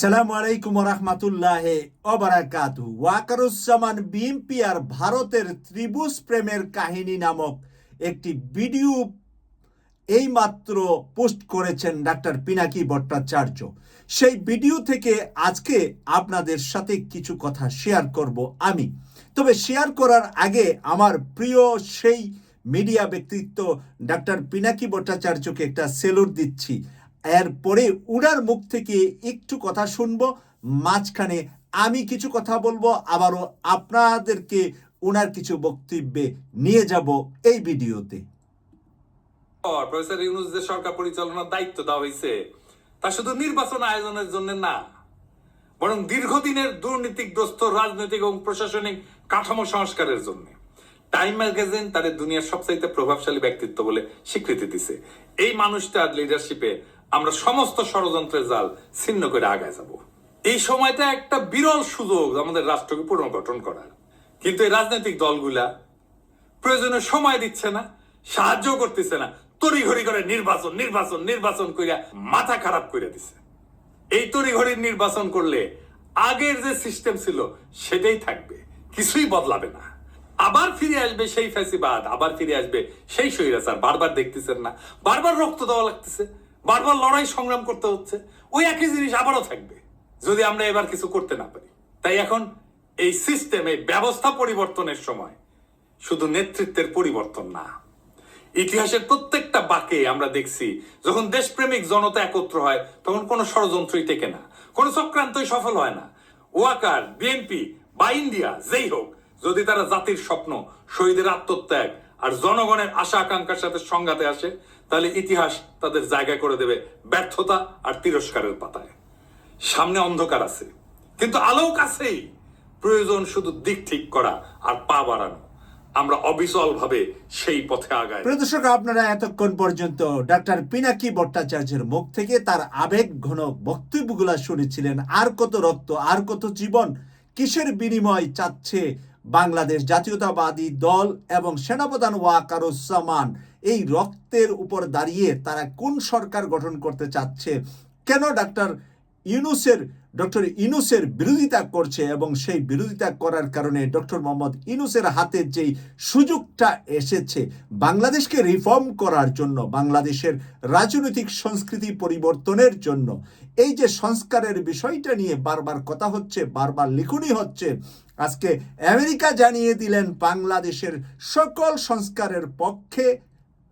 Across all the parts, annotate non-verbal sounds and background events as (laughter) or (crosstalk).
সালামু আলাইকুম রহমতুল্লাহ অবরাকাতু ওয়াকারুজ্জামান বিএমপি আর ভারতের ত্রিভুজ প্রেমের কাহিনী নামক একটি ভিডিও এইমাত্র পোস্ট করেছেন ডাক্তার পিনাকি ভট্টাচার্য। সেই ভিডিও থেকে আজকে আপনাদের সাথে কিছু কথা শেয়ার করব আমি। তবে শেয়ার করার আগে আমার প্রিয় সেই মিডিয়া ব্যক্তিত্ব ডাক্তার পিনাকি ভট্টাচার্যকে একটা সেলুট দিচ্ছি। এরপরে উনার মুখ থেকে একটু কথা শুনব, মাঝখানে আমি কিছু কথা বলব, আবারও আপনাদেরকে উনার কিছু বক্তব্যে নিয়ে যাব এই ভিডিওতে। সরকার পরিচালনার দায়িত্ব দেওয়া হয়েছে, তা শুধু নির্বাচন আয়োজনের জন্য না, বরং দীর্ঘদিনের দুর্নীতিগ্রস্ত রাজনৈতিক এবং প্রশাসনিক কাঠামো সংস্কারের জন্য। টাইম ম্যাগাজিন তাদের দুনিয়ার সবচাইতে প্রভাবশালী ব্যক্তিত্ব বলে স্বীকৃতি দিছে। এই মানুষটার লিডারশিপে আমরা সমস্ত ষড়যন্ত্রের জাল ছিন্ন করে আগায় যাব। এই সময়টা একটা বিরল সুযোগ আমাদের রাষ্ট্রকে পুনর্গঠন করার। কিন্তু এই রাজনৈতিক দলগুলা প্রয়োজনে সময় দিচ্ছে না, সাহায্য করতেছে না, তড়িঘড়ি করে নির্বাচন নির্বাচন নির্বাচন কইরা মাথা খারাপ করে দিছে। এই তড়িঘড়ির নির্বাচন করলে আগের যে সিস্টেম ছিল সেটাই থাকবে, কিছুই বদলাবে না। আবার ফিরে আসবে সেই ফ্যাসিবাদ, আবার ফিরে আসবে সেই স্বৈরাচার, বারবার দেখতেছেন না, বারবার রক্ত দেওয়া লাগতেছে। বারবার লড়াই সংগ্রাম করতে হচ্ছে। ওই একই জিনিস আবারও থাকবে, যদি আমরা এবার কিছু করতে না পারি। তাই এখন এই সিস্টেমে ব্যবস্থা পরিবর্তনের সময় শুধু নেতৃত্বের পরিবর্তন না, ইতিহাসের প্রত্যেকটা বাকে আমরা দেখছি, যখন দেশপ্রেমিক জনতা একত্র হয়, তখন কোনো ষড়যন্ত্রই টেকে না, কোনো চক্রান্তই সফল হয় না। ওয়াকার, বিএনপি বা ইন্ডিয়া, যেই হোক, যদি তারা জাতির স্বপ্ন, শহীদের আত্মত্যাগ আর জনগণের আশা আকাঙ্ক্ষার সাথে সংঘাতে আসে তাহলে ইতিহাস তাদের জায়গা করে দেবে ব্যর্থতা আর তিরস্কারের পাতায়। সামনে অন্ধকার আছে, কিন্তু আলোও কাছেই প্রয়োজন শুধু দিক ঠিক করা আর পা বাড়ানো। আমরা অবিচল ভাবে সেই পথে আগায় প্রিয় দর্শক, আপনারা এতক্ষণ পর্যন্ত ডাক্তার পিনাকি ভট্টাচার্যের মুখ থেকে তার আবেগ ঘন বক্তব্যগুলা শুনেছিলেন। আর কত রক্ত, আর কত জীবন কিসের বিনিময় চাচ্ছে বাংলাদেশ জাতীয়তাবাদী দল এবং সেনাপ্রধান ওয়াকারুজ্জামান? এই রক্তের উপর দাঁড়িয়ে তারা কোন সরকার গঠন করতে চাচ্ছে? কেন ডাক্তার ইউনুসের, ডক্টর ইনুসের বিরোধিতা করছে এবং সেই বিরোধিতা করার কারণে ডক্টর মোহাম্মদ ইনুসের হাতে যেই সুযোগটা এসেছে, বাংলাদেশকে রিফর্ম করার জন্য, বাংলাদেশের রাজনৈতিক সংস্কৃতি পরিবর্তনের জন্য, এই যে সংস্কারের বিষয়টা নিয়ে বারবার কথা হচ্ছে, বারবার লিখুনি হচ্ছে, আজকে আমেরিকা জানিয়ে দিলেন বাংলাদেশের সকল সংস্কারের পক্ষে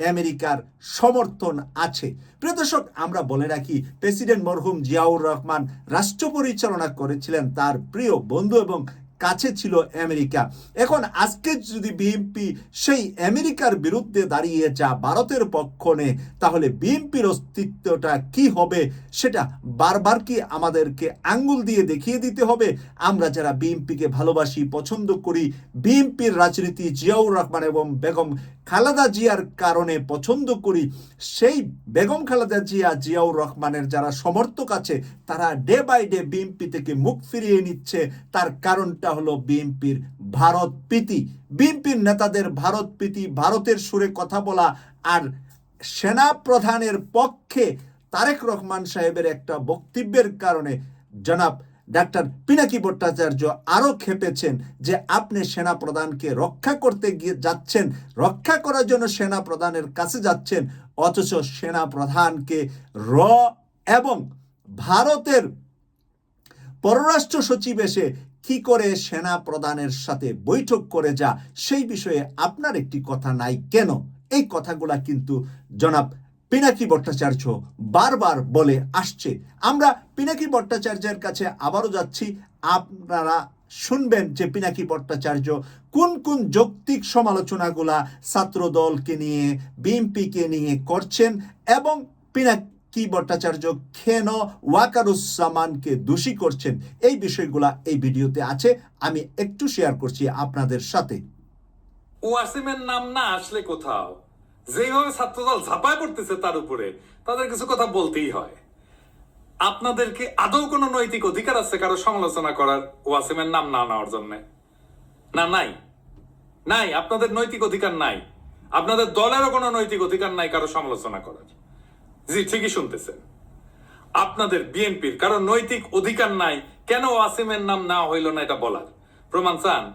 আমেরিকার সমর্থন আছে। প্রিয় দর্শক, আমরা বলে রাখি, প্রেসিডেন্ট মরহুম জিয়াউর রহমান রাষ্ট্র পরিচালনা করেছিলেন, তার প্রিয় বন্ধু এবং কাছে ছিল আমেরিকা। এখন আজকে যদি বিএনপি সেই আমেরিকার বিরুদ্ধে দাঁড়িয়ে যা ভারতের পক্ষ নেয় তাহলে বিএনপির অস্তিত্বটা কি হবে সেটা বারবার কি আমাদেরকে আঙ্গুল দিয়ে দেখিয়ে দিতে হবে? আমরা যারা বিএনপিকে ভালোবাসি, পছন্দ করি, বিএনপির রাজনীতি জিয়াউর রহমান এবং বেগম খালেদা জিয়ার কারণে পছন্দ করি সেই বেগম খালেদা জিয়া, জিয়াউর রহমানের যারা সমর্থক আছে, তারা ডে বাই ডে বিএনপি থেকে মুখ ফিরিয়ে নিচ্ছে। তার কারণটা হলো বিএনপির ভারত প্রীতি। বিএনপির নেতাদের ভারত প্রীতি, ভারতের সুরে কথা বলা আর সেনা প্রধানের পক্ষে তারেক রহমান সাহেবের একটা বক্তব্যের কারণে জনাব ডাক্তার পিনাকি ভট্টাচার্য আরও খেপেছেন যে আপনি সেনা প্রধানকে রক্ষা করতে গিয়ে যাচ্ছেন, রক্ষা করার জন্য সেনা প্রধানের কাছে যাচ্ছেন, অথচ সেনা প্রধানকে র এবং ভারতের পররাষ্ট্র সচিব এসে কি করে সেনা প্রধানের সাথে বৈঠক করে যা, সেই বিষয়ে আপনার একটি কথা নাই কেন? এই কথাগুলা কিন্তু জনাব পিনাকি ভট্টাচার্য বারবার বলে আসছে। আমরা পিনাকি ভট্টাচার্যের কাছে আবারও যাচ্ছি। আপনারা শুনবেন যে পিনাকি ভট্টাচার্য কোন কোন যৌক্তিক সমালোচনাগুলা ছাত্র দলকে নিয়ে, বিএনপিকে নিয়ে করছেন এবং পিনাকি ভট্টাচার্য কেন ওয়াকারুজ্জামানকে দোষী করছেন, এই বিষয়গুলা এই ভিডিওতে আছে। আমি একটু শেয়ার করছি আপনাদের সাথে। ওয়াসিমের নাম না আসলে কোথাও। যেভাবে ছাত্রদল ঝাঁপায় পড়তেছে তার উপরে, তাদের কিছু কথা বলতেই হয়। আপনাদেরকে আদৌ কোনো নৈতিক অধিকার আছে কারও সমালোচনা করার? ওয়াসিমের নাম না নেওয়ার জন্য। না, নাই। নাই, আপনাদের নৈতিক অধিকার নাই। আপনাদের দলেরও কোনো নৈতিক অধিকার নাই কারও সমালোচনা করার। জি, ঠিকই শুনতেছেন। আপনাদের বিএনপির কারণ নৈতিক অধিকার নাই, কেন ওয়াসিমের নাম না হইল না এটা বলার? প্রমাণ চান?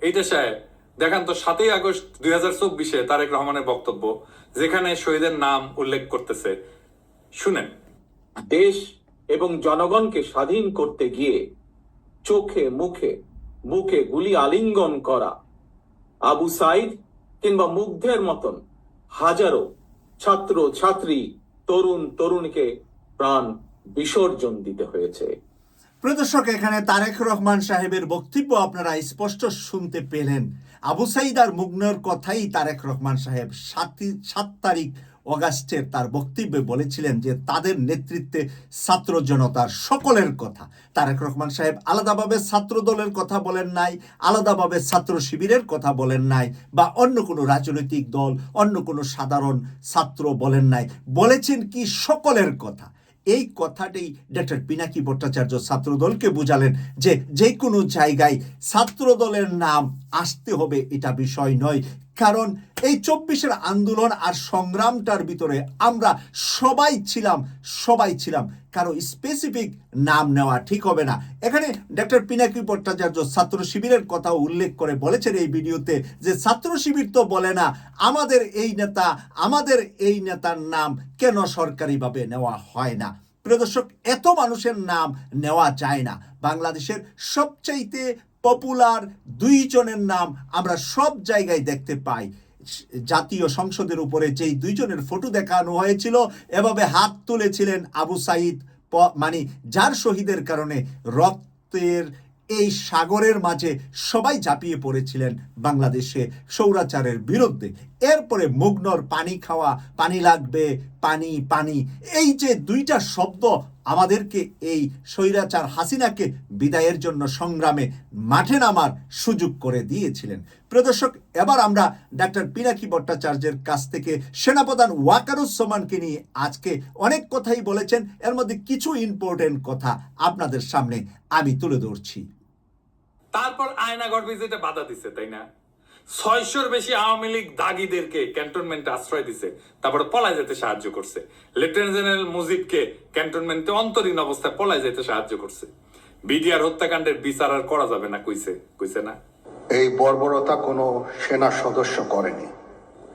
এইটা সাহেব দেখান তো সাতই আগস্ট দুই হাজার চব্বিশে তারেক রহমানের বক্তব্য, যেখানে শহীদের নাম উল্লেখ করতেছে। শুনেন, দেশ এবং জনগণকে স্বাধীন করতে গিয়ে চোখে মুখে বুকে গুলি আলিঙ্গন করা আবু সাইদ কিংবা মুগ্ধের মতন হাজারো ছাত্র, ছাত্রী, তরুণ, তরুণীকে প্রাণ বিসর্জন দিতে হয়েছে। প্রদর্শক এখানে তারেক রহমান সাহেবের বক্তব্য আপনারা স্পষ্ট শুনতে পেলেন। আবু সাইদ আর মুগ্নর কথাই তারেক রহমান সাহেব সাতই সাত তারিখ অগাস্টের তার বক্তব্যে বলেছিলেন যে তাদের নেতৃত্বে ছাত্র জনতার সকলের কথা। তারেক রহমান সাহেব আলাদাভাবে ছাত্র দলের কথা বলেন নাই, আলাদাভাবে ছাত্র শিবিরের কথা বলেন নাই বা অন্য কোনো রাজনৈতিক দল, অন্য কোনো সাধারণ ছাত্র বলেন নাই। বলেছেন কি সকলের কথা। এই কথাটাই ডক্টর পিনাকি ভট্টাচার্য ছাত্রদলকে বুঝালেন যে যে কোনো জায়গায় ছাত্রদলের নাম আসতে হবে এটা বিষয় নয়। কারণ এই চব্বিশের আন্দোলন আর সংগ্রামটার ভিতরে আমরা সবাই ছিলাম সবাই ছিলাম। কারও স্পেসিফিক নাম নেওয়া ঠিক হবে না। এখানে ডক্টর পিনাকি ভট্টাচার্য ছাত্র শিবিরের কথা উল্লেখ করে বলেছেন এই ভিডিওতে যে ছাত্র শিবির তো বলে না, আমাদের এই নেতা, আমাদের এই নেতার নাম কেন সরকারিভাবে নেওয়া হয় না? প্রিয় দর্শক, এত মানুষের নাম নেওয়া যায় না। বাংলাদেশের সবচাইতে পপুলার দুইজনের নাম আমরা সব জায়গায় দেখতে পাই। জাতীয় সংসদের উপরে যেই দুইজনের ফটো দেখানো হয়েছিল, এভাবে হাত তুলেছিলেন আবু সাইদ মানে যার শহীদের কারণে রক্তের এই সাগরের মাঝে সবাই ঝাঁপিয়ে পড়েছিলেন বাংলাদেশে সৌরাচারের বিরুদ্ধে। এরপরে মুগ্নর পানি খাওয়া, পানি লাগবে, পানি পানি, এই যে দুইটা শব্দ আমাদেরকে এই স্বৈরাচার হাসিনাকে বিদায়ের জন্য সংগ্রামে মাঠে নামার সুযোগ করে দিয়েছিলেন। প্রদর্শক এবার আমরা ডাক্তার পিনাকি ভট্টাচার্যের কাছ থেকে সেনাপ্রধান ওয়াকারুজ্জামানকে নিয়ে আজকে অনেক কথাই বলেছেন। এর মধ্যে কিছু ইম্পর্টেন্ট কথা আপনাদের সামনে আমি তুলে ধরছি। তারপর আয়নাগর ভিজিটে বাধা দিছে, তাই না? ছয়শোর বেশি আওয়ামী লীগ দাগিদেরকে ক্যান্টনমেন্টে আশ্রয় দিছে তারপরে পলায় যেতে সাহায্য করছে। লেফটেন্যান্ট জেনারেল মুজিবকে ক্যান্টনমেন্টে অন্তরীণ অবস্থায় পলায় যেতে সাহায্য করছে। বিডিআর হত্যাকাণ্ডের বিচার আর করা যাবে না কইছে। কইছে না? এই বর্বরতা কোনো সেনা সদস্য করেনি।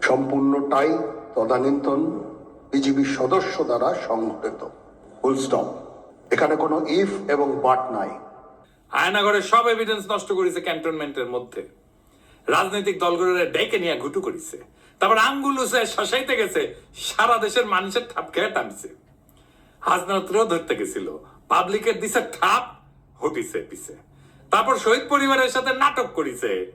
সম্পূর্ণটাই তদানীন্তন বিজিবি সদস্য দ্বারা সংঘটিত। ফুল স্টপ এখানে কোনো ইফ এবং বাট নাই। আয়নাগরের সব এভিডেন্স নষ্ট করেছে ক্যান্টনমেন্টের মধ্যে। রাজনৈতিক দলগুলোরে ডেকে নিয়ে ঘুটু করেছে। তারপর আঙ্গুল উসে শশাইতে গেছে, সারা দেশের মানুষের ঠাপ খেয়ে টানছে। হাজনাত্রেও ধরতে গেছিল। পাবলিকের দিছে ঠাপ হটিছে পিছে। তারপর শহীদ পরিবারের সাথে নাটক করিছে।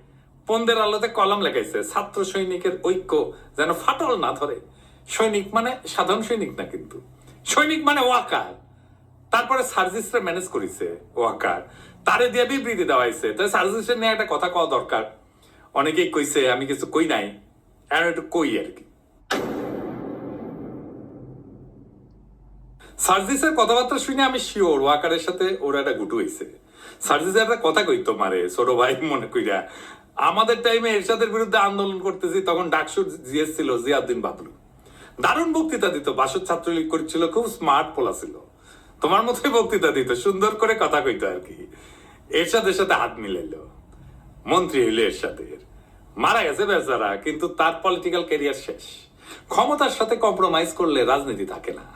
পন্দের আলোতে কলম লেখাইছে, ছাত্র সৈনিকের ঐক্য যেন ফাটল না ধরে। সৈনিক মানে সাধারণ সৈনিক না কিন্তু। সৈনিক মানে ওয়াকার। তারপরে সার্জিসটা ম্যানেজ করেছে, ওয়াকার। তারে দিয়ে বিবৃতি দেওয়া হয়েছে। তাই সার্জিসের নিয়ে একটা কথা কওয়া দরকার। অনেকেই কইছে, আমি কিছু কই নাই। আর একটু কই আর কি। সার্জিসের কথাবার্তা শুনে আমি শিওর ওয়াকারের সাথে ওরা একটা গুটু হয়েছে সার্জিসের একটা কথা কই তোমারে ছোট ভাই মনে কইরা, আমাদের টাইমে এরশাদের বিরুদ্ধে আন্দোলন করতেছি, তখন ডাকসুর জিএস ছিল জিয়াউদ্দিন বাবলু। দারুণ বক্তৃতা দিত বাসদ ছাত্রলীগ করছিল, খুব স্মার্ট পোলা ছিল। তোমার মতোই বক্তৃতা দিত, সুন্দর করে কথা কইতো আর কি। এরশাদের সাথে হাত মিলাইলো। মন্ত্রী হইল এরশাদের। মারা গেছে বেচারা, কিন্তু তার পলিটিক্যাল ক্যারিয়ার শেষ। ক্ষমতার সাথে কম্প্রোমাইজ করলে রাজনীতি থাকে না।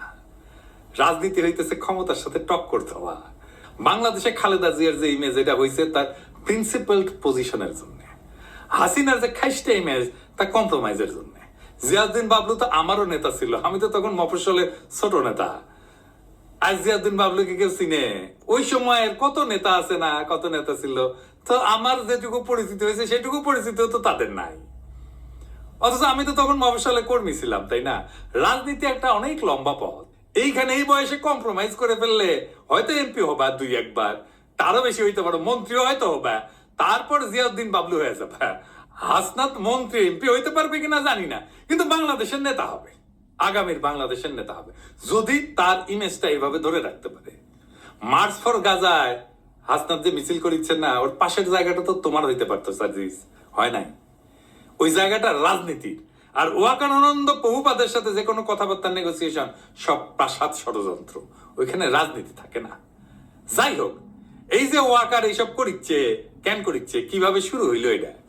রাজনীতি হইতেছে ক্ষমতার সাথে টক্কর দেওয়া। বাংলাদেশে খালেদা জিয়ার যে ইমেজ এটা হয়েছে তার প্রিন্সিপাল পজিশনের জন্য। হাসিনার যে খাইস্টা ইমেজ তা কম্প্রোমাইজের জন্য। জিয়াউদ্দিন বাবলু তো আমারও নেতা ছিল, আমি তো তখন মফস্বলে ছোট নেতা। আজ জিয়াউদ্দিন বাবলুকে কেউ চিনে? ওই সময়ের কত নেতা আছে না, কত নেতা ছিল? তো আমার যেটুকু পরিচিতি হয়েছে, সেটুকু পরিচিতি তো তাদের নাই। অথচ আমি তো তখন মফস্বলে কর্মী ছিলাম, তাই না? রাজনীতি একটা অনেক লম্বা পথ। এইখানে এই বয়সে কম্প্রোমাইজ করে ফেললে হয়তো এমপি হবা দুই একবার, তারও বেশি হইতে পারো, মন্ত্রীও হয়তো হবা, তারপর জিয়াউদ্দিন বাবলু হয়ে যাবে। হাসনাত মন্ত্রী এমপি হইতে পারবে কিনা জানি না, কিন্তু বাংলাদেশের নেতা হবে। আগামীর বাংলাদেশের নেতা হবে। যদি তার ইমেজটা এইভাবে ধরে রাখতে পারে। মার্চ ফর গাজায় হাসনাত যে মিছিল করিচ্ছে না, ওর পাশের জায়গাটা তো তোমার হইতে পারতো, সার্জিস। হয় নাই? ওই জায়গাটা রাজনীতির। আর ওয়াকানন্দ প্রভুপাদের সাথে যে কোনো কথাবার্তা নেগোসিয়েশন সব প্রাসাদ ষড়যন্ত্র। ওইখানে রাজনীতি থাকে না। যাই হোক, এই যে ওয়াকার এইসব করিচ্ছে, কেন করিচ্ছে, কীভাবে শুরু হইল এটা?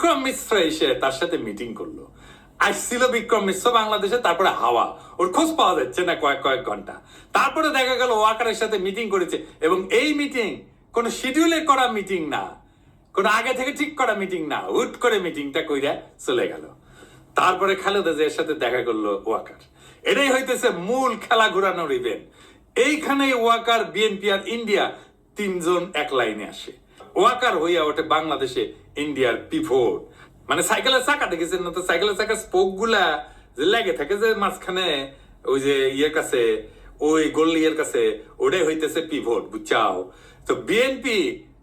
বিক্রম মিশ্র এসে তার সাথে মিটিং করল। আসছিল বিক্রম মিশ্র বাংলাদেশে, তারপরে হাওয়া। ওর খোঁজ পাওয়া যাচ্ছে না কয়েক কয়েক ঘণ্টা। তারপরে দেখা গেল ওয়াকারের সাথে মিটিং করেছে এবং এই মিটিং কোন শিডিউলে করা মিটিং না। কোন আগে থেকে ঠিক করা মিটিং না। হুট করে মিটিংটা কইরা চলে গেল। তারপরে খালেদা জিয়ার সাথে দেখা করল ওয়াকার এটাই হইতেছে মূল খেলা ঘুরানোর ইভেন্ট এইখানে ওয়াকার বিএনপি আর ইন্ডিয়া তিনজন এক লাইনে আসে। ওয়াকার হইয়া ওঠে বাংলাদেশে ইন্ডিয়ার পিভোট মানে সাইকেলের চাকা দেখেছেন না তো? সাইকেলের চাকা স্পোকগুলা যে লেগে থাকে যে মাঝখানে ওই যে ইয়ের কাছে, ওই গোল্লিয়ের কাছে ওটাই হইতেছে পিভোট বুঝছাও? তো বিএনপি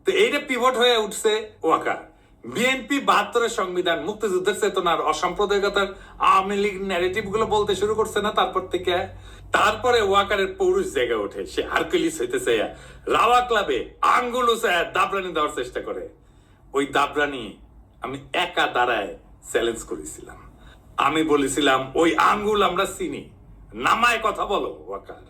তো এইটা পিভট হয়ে উঠছে ওয়াকার। বিএনপি বাহাত্তরের সংবিধান, মুক্তিযুদ্ধের চেতনার, অসাম্প্রদায়িকতার, আওয়ামী লীগ ন্যারেটিভগুলো বলতে শুরু করছে না তারপর থেকে? তারপরে ওয়াকারের পৌরুষ জায়গা ওঠে, সে হারকুলিস হইতেছে রাওয়া ক্লাবে আঙ্গুল দাবরানি দেওয়ার চেষ্টা করে। ওই দাবরানি আমি একা দাঁড়ায় চ্যালেঞ্জ করেছিলাম। আমি বলেছিলাম, ওই আঙ্গুল আমরা চিনি। নামায় কথা বলো, ওয়াকার।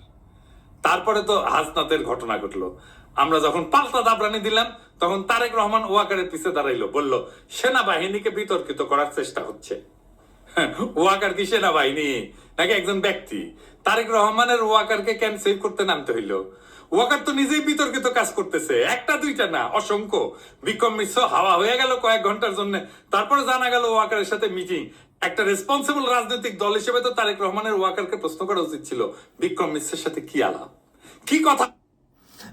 তারপরে তো হাসনাতের ঘটনা ঘটলো। আমরা যখন পাল্টা দাবরানি দিলাম, তখন তারেক রহমান ওয়াকারের পিছে দাঁড়াইলো, বলল, সেনাবাহিনীকে বিতর্কিত করার চেষ্টা হচ্ছে। (laughs) ওয়াকার কি সেনাবাহিনী? নাকি একজন ব্যক্তি? তারেক রহমানের ওয়াকারকে কেন সেভ করতে নামতে হইল? ওয়াকার তো নিজেই বিতর্কিত কাজ করতেছে। একটা, দুইটা না, অসংখ্য। বিক্রম মিশ্র হাওয়া হয়ে গেল কয়েক ঘণ্টার জন্য। তারপরে জানা গেল ওয়াকারের সাথে মিটিং একটা রেসপন্সিবল রাজনৈতিক দল হিসেবে তো তারেক রহমানের ওয়াকারকে প্রশ্ন করা উচিত ছিল। বিক্রম মিশ্রের সাথে কি আলাপ? কি কথা?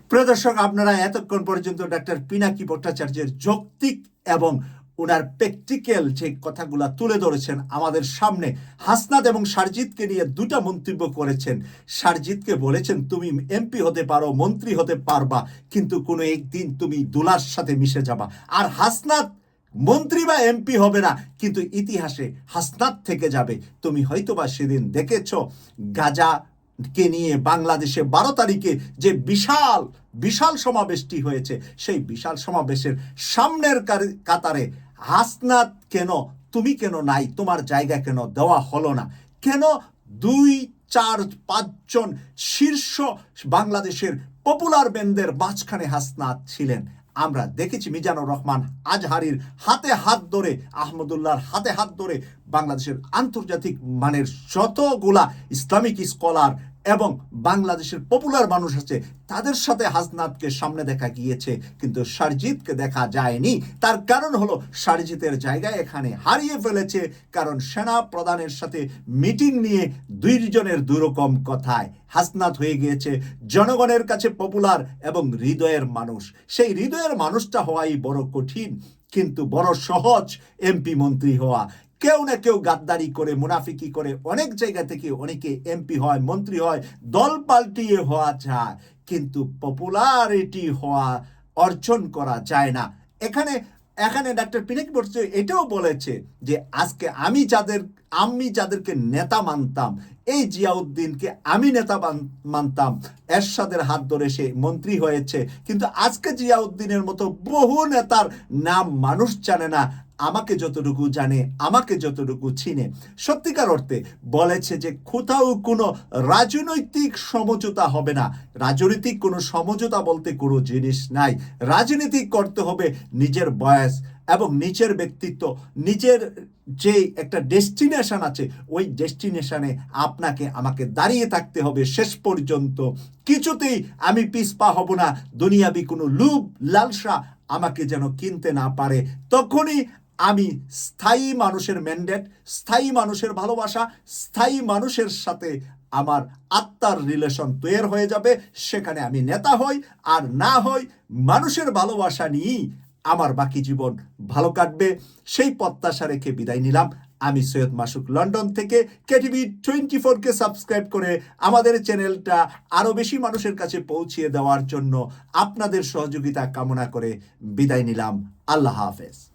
প্রিয় দর্শক, আপনারা এতক্ষণ পর্যন্ত ডাক্তার পিনাকি ভট্টাচার্যের যৌক্তিক এবং ওনার প্র্যাকটিক্যাল যে কথাগুলা তুলে ধরেছেন আমাদের সামনে, হাসনাত এবং সারজিৎকে নিয়ে দুটা মন্তব্য করেছেন। সারজিৎকে বলেছেন, তুমি এমপি হতে পারো, মন্ত্রী হতে পারবা, কিন্তু কোনো একদিন তুমি দুলার সাথে মিশে যাবা। আর হাসনাত, মন্ত্রী বা এমপি হবে না, কিন্তু ইতিহাসে হাসনাত থেকে যাবে। তুমি হয়তোবা সেদিন দেখেছ, গাজা কে নিয়ে বাংলাদেশে বারো তারিখে যে বিশাল বিশাল সমাবেশটি হয়েছে, সেই বিশাল সমাবেশের সামনের কাতারে হাসনাত কেন, তুমি কেন নাই, তোমার জায়গা কেন দেওয়া হলো না? কেন দুই, চার, পাঁচজন শীর্ষ বাংলাদেশের পপুলার ব্যান্ডের মাঝখানে হাসনাত ছিলেন? আমরা দেখেছি মিজানুর রহমান আজহারির হাতে হাত ধরে, আহমদুল্লাহর হাতে হাত ধরে বাংলাদেশের আন্তর্জাতিক মানের শতগুলা ইসলামিক স্কলার এবং বাংলাদেশের পপুলার মানুষ আছে তাদের সাথে হাসনাতকে সামনে দেখা গিয়েছে, কিন্তু সারজিৎকে দেখা যায়নি। তার কারণ হলো সারজিতের জায়গায় এখানে হারিয়ে ফেলেছে, কারণ সেনা প্রধানের সাথে মিটিং নিয়ে দুইজনের দুরকম কথায় হাসনাত হয়ে গিয়েছে। জনগণের কাছে পপুলার এবং হৃদয়ের মানুষ। সেই হৃদয়ের মানুষটা হওয়াই বড় কঠিন, কিন্তু বড় সহজ এমপি মন্ত্রী হওয়া। কেউ না কেউ গাদ্দারি করে, মুনাফিকি করে, অনেক জায়গা থেকে অনেকে এমপি হয়, মন্ত্রী হয়, দল পাল্টিয়ে হওয়া যায়, কিন্তু পপুলারিটি হওয়া অর্জন করা যায় না। এখানে এখানে ডাক্তার পিনাকি বলছে এটাও বলেছে যে, আজকে আমি যাদের, আমি যাদেরকে নেতা মানতাম, এই জিয়াউদ্দিনকে আমি নেতা মান- মানতাম, এরশাদের হাত ধরে সে মন্ত্রী হয়েছে, কিন্তু আজকে জিয়াউদ্দিনের মতো বহু নেতার নাম মানুষ জানে না। আমাকে যতটুকু জানে, আমাকে যতটুকু চিনে। সত্যিকার অর্থে বলেছে যে কোথাও কোনো রাজনৈতিক সমঝোতা হবে না। রাজনৈতিক কোনো সমঝোতা বলতে কোনো জিনিস নাই। রাজনীতি করতে হবে নিজের বয়স এবং নিজের ব্যক্তিত্ব। নিজের যে একটা ডেস্টিনেশন আছে, ওই ডেস্টিনেশনে আপনাকে, আমাকে দাঁড়িয়ে থাকতে হবে শেষ পর্যন্ত। কিছুতেই আমি পিসপা হব না। দুনিয়াবি কোনো লুভ লালসা আমাকে যেন কিনতে না পারে। তখনই আমি স্থায়ী মানুষের ম্যান্ডেট স্থায়ী মানুষের ভালোবাসা, স্থায়ী মানুষের সাথে আমার আত্মার রিলেশন তৈরি হয়ে যাবে। সেখানে আমি নেতা হই আর না হই মানুষের ভালোবাসা নিয়েই আমার বাকি জীবন ভালো কাটবে। সেই প্রত্যাশা রেখে বিদায় নিলাম। আমি সৈয়দ মাসুক লন্ডন থেকে কেটিভি টোয়েন্টি ফোরকে সাবস্ক্রাইব করে আমাদের চ্যানেলটা আরও বেশি মানুষের কাছে পৌঁছিয়ে দেওয়ার জন্য আপনাদের সহযোগিতা কামনা করে বিদায় নিলাম। আল্লাহ হাফেজ।